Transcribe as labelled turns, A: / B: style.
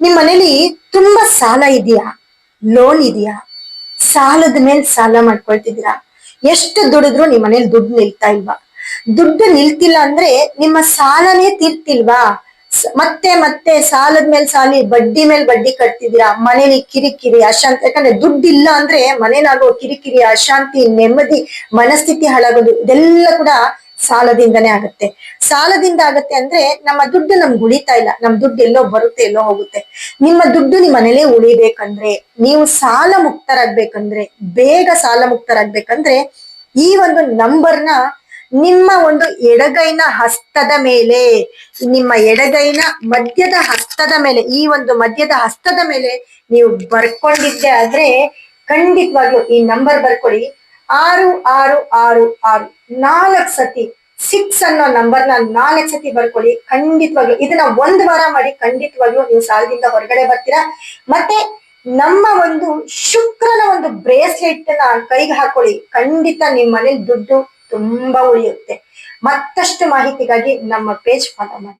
A: ನಿಮ್ ಮನೇಲಿ ತುಂಬಾ ಸಾಲ ಇದೆಯಾ? ಲೋನ್ ಇದೆಯಾ? ಸಾಲದ ಮೇಲೆ ಸಾಲ ಮಾಡ್ಕೊಳ್ತಿದ್ದೀರಾ? ಎಷ್ಟು ದುಡಿದ್ರು ನಿಮ್ ಮನೇಲಿ ದುಡ್ಡು ನಿಲ್ತಾ ಇಲ್ವಾ? ದುಡ್ಡು ನಿಲ್ತಿಲ್ಲ ಅಂದ್ರೆ ನಿಮ್ಮ ಸಾಲನೇ ತೀರ್ತಿಲ್ವಾ? ಮತ್ತೆ ಮತ್ತೆ ಸಾಲದ ಮೇಲೆ ಸಾಲಿ, ಬಡ್ಡಿ ಮೇಲೆ ಬಡ್ಡಿ ಕಟ್ತಿದ್ದೀರಾ? ಮನೇಲಿ ಕಿರಿಕಿರಿ, ಅಶಾಂತಿ, ಯಾಕಂದ್ರೆ ದುಡ್ಡು ಇಲ್ಲ ಅಂದ್ರೆ ಮನೇಲಾಗೋ ಕಿರಿಕಿರಿ, ಅಶಾಂತಿ, ನೆಮ್ಮದಿ, ಮನಸ್ಥಿತಿ ಹಾಳಾಗೋದು, ಇದೆಲ್ಲ ಕೂಡ ಸಾಲದಿಂದನೇ ಆಗುತ್ತೆ. ಸಾಲದಿಂದ ಆಗತ್ತೆ ಅಂದ್ರೆ ನಮ್ಮ ದುಡ್ಡು ನಮ್ಗೆ ಉಳಿತಾ ಇಲ್ಲ. ನಮ್ ದುಡ್ಡು ಎಲ್ಲೋ ಬರುತ್ತೆ, ಎಲ್ಲೋ ಹೋಗುತ್ತೆ. ನಿಮ್ಮ ದುಡ್ಡು ನಿಮ್ಮ ಮನೇಲೆ ಉಳಿಬೇಕಂದ್ರೆ, ನೀವು ಸಾಲ ಮುಕ್ತರಾಗ್ಬೇಕಂದ್ರೆ, ಬೇಗ ಸಾಲ ಮುಕ್ತರಾಗ್ಬೇಕಂದ್ರೆ, ಈ ಒಂದು ನಂಬರ್ನ ನಿಮ್ಮ ಒಂದು ಎಡಗೈನ ಹಸ್ತದ ಮೇಲೆ, ನಿಮ್ಮ ಎಡಗೈನ ಮಧ್ಯದ ಹಸ್ತದ ಮೇಲೆ, ಈ ಒಂದು ಮಧ್ಯದ ಹಸ್ತದ ಮೇಲೆ ನೀವು ಬರ್ಕೊಂಡಿದ್ದೆ ಆದ್ರೆ ಖಂಡಿತವಾಗ್ಲೂ ಈ ನಂಬರ್ ಬರ್ಕೊಳ್ಳಿ. ಆರು ಆರು ಆರು ಆರು. ನಾಲ್ಕು ಸತಿ ಸಿಕ್ಸ್ ಅನ್ನೋ ನಂಬರ್ನ ನಾಲ್ಕು ಸತಿ ಬರ್ಕೊಳ್ಳಿ. ಖಂಡಿತವಾಗ್ಲು ಇದನ್ನ ಒಂದ್ ವಾರ ಮಾಡಿ ಖಂಡಿತವಾಗ್ಲು ನೀವು ಸಾಲದಿಂದ ಹೊರಗಡೆ ಬರ್ತೀರಾ. ಮತ್ತೆ ನಮ್ಮ ಒಂದು ಶುಕ್ರನ ಒಂದು ಬ್ರೇಸ್ಲೆಟ್ನ ಕೈಗೆ ಹಾಕೊಳ್ಳಿ. ಖಂಡಿತ ನಿಮ್ಮ ಮನೇಲಿ ದುಡ್ಡು ತುಂಬಾ ಉಳಿಯುತ್ತೆ. ಮತ್ತಷ್ಟು ಮಾಹಿತಿಗಾಗಿ ನಮ್ಮ ಪೇಜ್ ಫಾಲೋ ಮಾಡಿ.